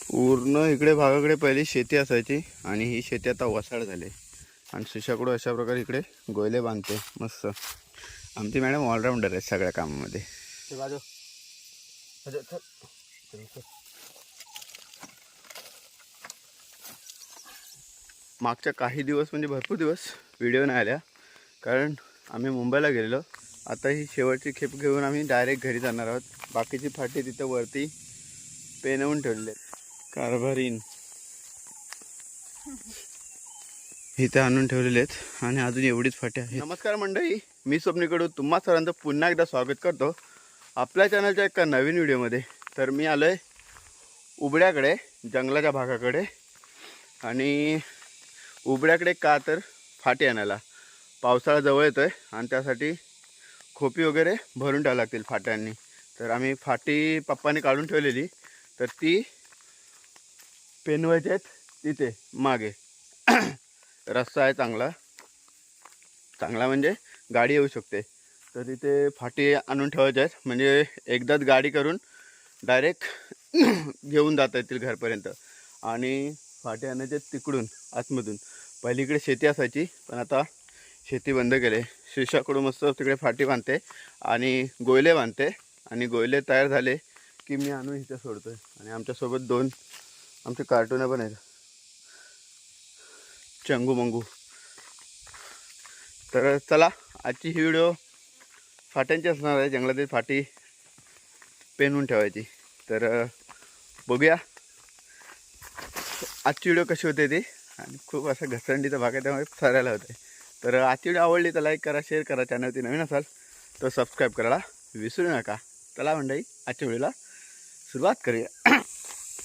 पूर्ण इकडे भागाकडे पहिली शेती असायची आणि ही शेती आता वसाड झाली. आणि सुशाकडून अशा प्रकारे इकडे गोयले बांधते. मस्त. आमची मॅडम ऑलराऊंडर आहे सगळ्या कामामध्ये. मागच्या काही दिवस म्हणजे भरपूर दिवस व्हिडिओ नाही आल्या. कारण आम्ही मुंबईला गेलेलो. आता ही शेवटची खेप घेऊन आम्ही डायरेक्ट घरी जाणार आहोत. बाकीची फाटी तिथं वरती पेनवून ठेवलेले आहेत. कारभारीन. इथे आणून ठेवलेले आहेत आणि अजून एवढीच फाटी आहे नमस्कार मंडळी मी स्वप्नीकडून तुम्हा सरांचं पुन्हा एकदा स्वागत करतो. आपल्या चॅनलच्या एका नवीन व्हिडिओमध्ये. तर मी आलो आहे उबड्याकडे जंगलाच्या भागाकडे. आणि उबड्याकडे का तर फाटी आणायला. पावसाळा जवळ येतो आहे आणि त्यासाठी खोपी वगैरे भरून ठेवावं लागतील फाट्यांनी. तर आम्ही फाटी पप्पाने काढून ठेवलेली. तर ती पेनवायचे आहेत तिथे मागे. रस्ता आहे चांगला. चांगला म्हणजे गाडी येऊ शकते. तर तिथे फाटी आणून ठेवायचे आहेत. म्हणजे एकदाच गाडी करून डायरेक्ट घेऊन जाता येतील घरपर्यंत. आणि फाटे आणायचे तिकडून आतमधून. पहिली इकडे शेती असायची पण आता शेती बंद केले. शिशाकडून मस्त तिकडे फाटी बांधते आणि गोयले बांधते. आणि गोयले तयार झाले की मी आणून इथे सोडतो आहे आणि आमच्यासोबत दोन आमचे कार्टून पण आहेत चंगू मंगू. तर चला आजची ही व्हिडिओ फाट्यांची असणार आहे. जंगलातील फाटी पेनवून ठेवायची. तर बघूया. आजची व्हिडिओ कशी होते ती? आणि खूप असं घसरंडीचा भाग आहे त्यामुळे सरायला होते तर आजची व्हिडिओ आवडली तर लाईक करा शेअर करा. चॅनलवरती नवीन असाल तर सबस्क्राईब करायला विसरू नका. चला मंडळी आजच्या व्हिडिओला सुरुवात करूया.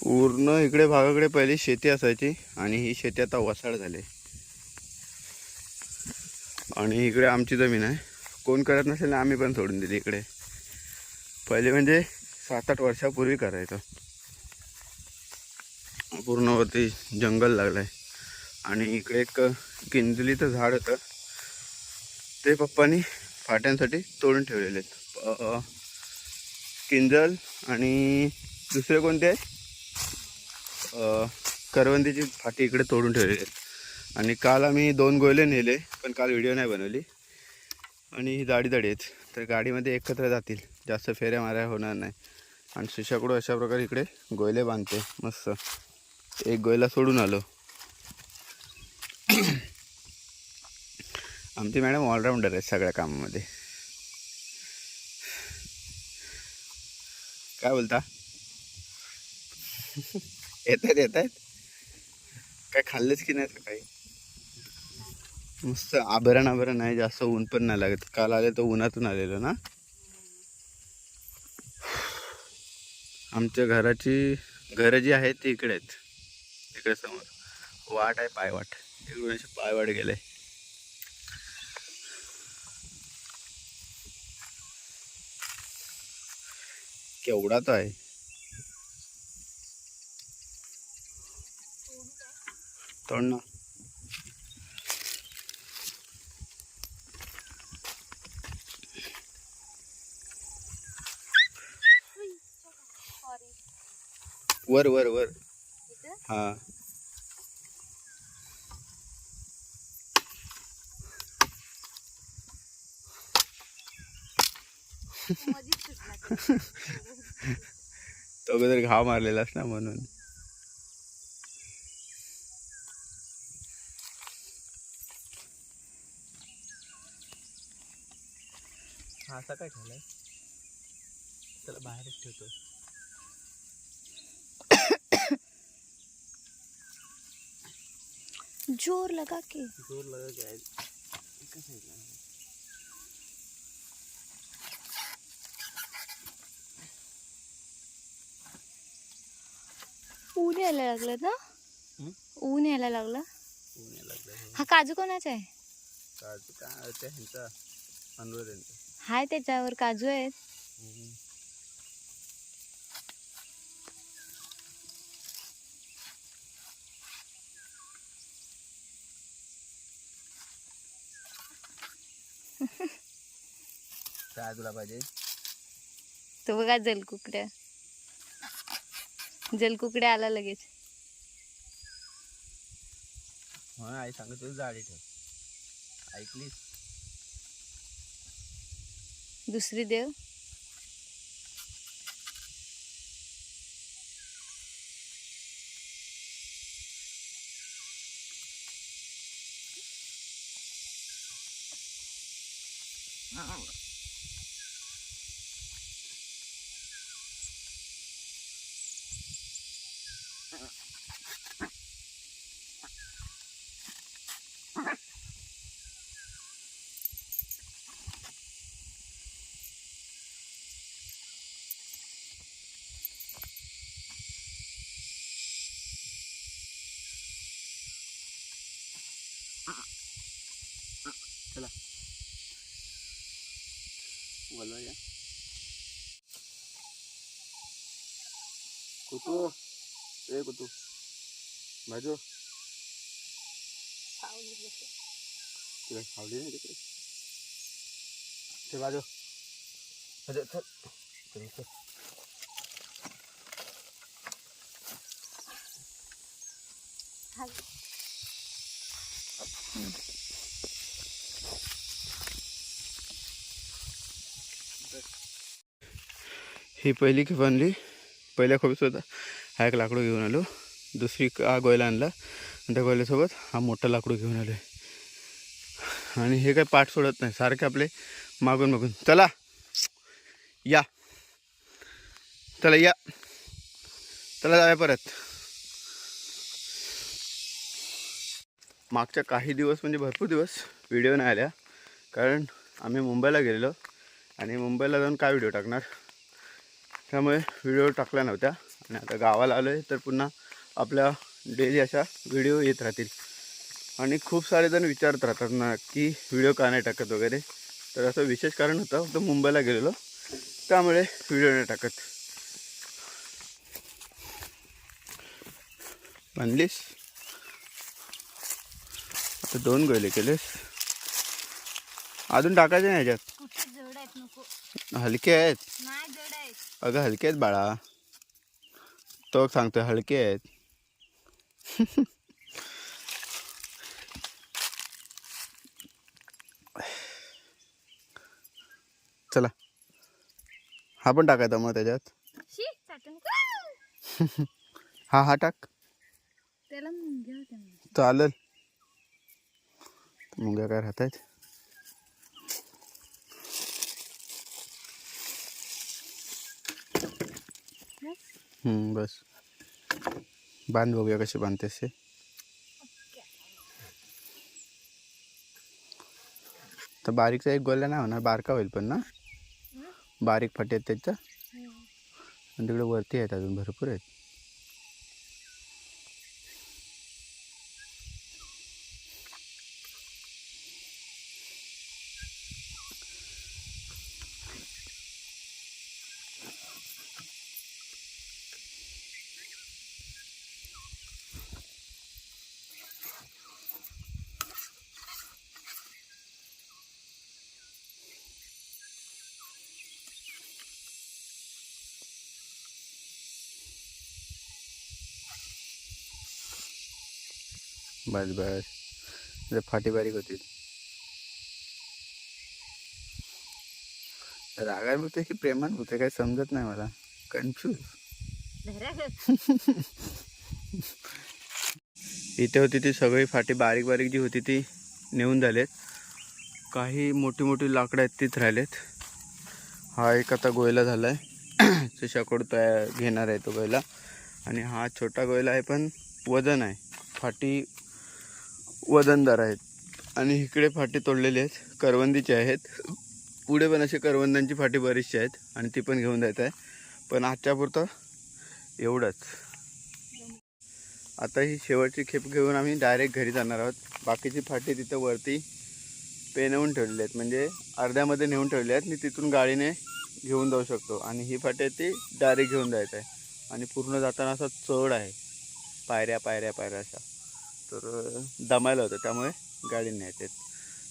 पूर्ण इकडे भागाकडे पहिली शेती असायची आणि ही शेती आता वसाड झाली. आणि इकडे आमची जमीन आहे. कोण करत नसेल ना आम्ही पण सोडून दिली इकडे. पहिले म्हणजे सात आठ वर्षापूर्वी करायचं. पूर्णवरती जंगल लागलं आहे आणि इकडे एक किंजलीचं झाड होतं. ते पप्पानी फाट्यांसाठी तोडून ठेवलेले आहेत किंजल आणि दुसरे कोणते? आहे करवंदीची फाटी इकडे तोडून ठेवलेली आहेत. आणि काल आम्ही दोन गोयले नेले पण काल व्हिडिओ नाही बनवली. आणि ही जाडी जाडी आहेत. तर गाडीमध्ये एकत्र जातील. जास्त फेऱ्या माऱ्या होणार नाही. आणि शिशाकडून अशा प्रकारे इकडे गोयले बांधते. मस्त. एक गोयला सोडून आलो. आमची मॅडम ऑलराऊंडर आहे सगळ्या कामामध्ये. काय बोलता? येत आहेत येत आहेत काय खाल्लंच की नाही सकाळी मस्त आभरण आभरण आहे जास्त ऊन पण नाही लागत. काल आले तर उन्हातून आलेलो ना? आमच्या घराची घरं जी आहेत ती इकडे आहेत. इकडे समोर. वाट आहे पायवाट. इकडून असे पायवाट गेले. केवढा तो आहे. तोड ना वर वर वर. हा. तो अगोदर घाव मारलेलास ना म्हणून. हा असा काय ठेवलाय? त्याला बाहेरच ठेवतो. जोर लगा के. जोर लगा के ऊन यायला लागलं ना? ऊन यायला लागलं? ऊन यायला लागलं हे. हा काजू कोणाचा आहे? काजू काय ह्यांचा अनवर यांचा हाय त्याच्यावर काजू आहेत. तुला पाहिजे? तो बघा जल कुकड्या जलकुकडे आला लगेच. आई सांगत जाडी ठेव. ऐकलीस? दुसरी देव. बोलवा या कुतू ए कुतू भाजो तिकडे सावली नाही तिकडे ते बाजू चल चल चल चल ही पहिली खेप आणली. पहिल्या खोपीत हा एक लाकडं घेऊन आलो. दुसरी हा गोयला आणला. आणि त्या गोयल्यासोबत हा मोठा लाकडू घेऊन आलो आणि हे काय पाठ सोडत नाही. सारखे आपले मागून मागून. चला. या. चला या. चला जाऊया परत. मागच्या काही दिवस म्हणजे भरपूर दिवस व्हिडिओ नाही आल्या. कारण आम्ही मुंबईला गेलेलो आणि मुंबईला जाऊन काय व्हिडिओ टाकणार? त्यामुळे व्हिडिओ टाकल्या नव्हत्या. आणि आता गावाला आलो आहे तर पुन्हा आपल्या डेली अशा व्हिडिओ येत राहतील. आणि खूप सारे जण विचारत राहतात ना की व्हिडिओ का नाही टाकत वगैरे? तर असं विशेष कारण होतं. फक्त मुंबईला गेलेलो. त्यामुळे व्हिडिओ नाही टाकत. म्हणलीस? आता दोन गोयले केलेस अजून टाकायचे नाही ह्याच्यात हलके आहेत. अगं हलके आहेत बाळा. तो सांगतोय हलके आहेत. चला. हा पण टाकायचा मग त्याच्यात. हा हा टाक. चालेल. मुंग्या काय राहत आहेत हम्म, बस. बांध बघूया कसे बांधतेस ते तर बारीकचा एक गोल्या नाही होणार बारका होईल पण ना? बारीक फाटे आहेत त्याच्या. आणि तिकडे वरती आहेत अजून भरपूर आहेत. बस बस. जर फाटी बारीक होती. रागार होते की प्रेमान होते काही समजत नाही मला. कन्फ्यूज इथे होती ती सगळी फाटी बारीक बारीक जी होती ती नेऊन झालेत. काही मोठी मोठी लाकडं आहेत तीच राहिलेत. हा एक आता गोयला झाला आहे त्याच्याकडून तयार घेणार आहे तो गोयला. आणि हा छोटा गोयला आहे पण वजन आहे. फाटी वजनदार आहेत. आणि इकडे फाटी तोडलेले आहेत. करवंदीचे आहेत. पुढे पण असे करवंदांची फाटी बरीचशी आहेत. आणि ती पण घेऊन जायचं आहे. पण आजच्या पुरतं एवढंच. आता ही शेवटची खेप घेऊन आम्ही डायरेक्ट घरी जाणार आहोत. बाकीची फाटी तिथं वरती पेनवून ठेवलेली आहेत. म्हणजे अर्ध्यामध्ये नेऊन ठेवले आहेत. मी तिथून गाडीने घेऊन जाऊ शकतो. आणि ही फाटी आहे ती डायरेक्ट घेऊन जायचं आहे. आणि पूर्ण जाताना असा चढ आहे. पायऱ्या पायऱ्या पायऱ्या अशा. तर दमायला होतं. त्यामुळे गाडी न्यायचे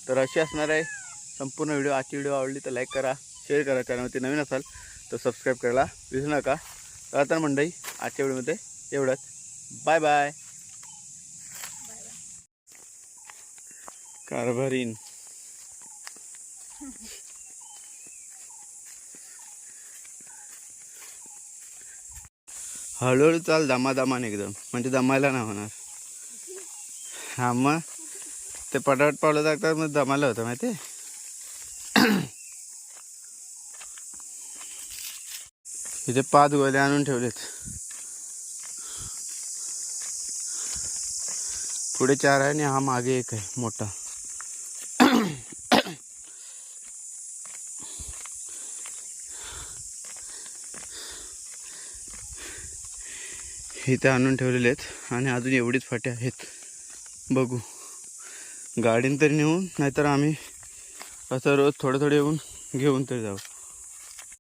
तर अशी असणार आहे. संपूर्ण व्हिडिओ. आजची व्हिडिओ आवडली तर लाईक करा शेअर करा. चॅनलवरती नवीन असाल तर सबस्क्राईब करायला विसरू नका. आता मंडई आजच्या व्हिडिओमध्ये एवढंच. बाय बाय कारभारीन हळूहळू चाल दमादमान एकदम. म्हणजे दमायला नाही होणार. हां मग ते पटापट पावलं लागतात मग दमायला होतं माहिती इथे पाच गोले आणून ठेवलेत. पुढे चार आहे आणि हा मागे एक आहे मोठा. इथे आणून ठेवलेले आहेत आणि अजून एवढीच फाटे आहेत. बघू. गाडीन तरी नेऊन नाहीतर आम्ही असं रोज थोडं थोडं येऊन घेऊन तरी जाऊ.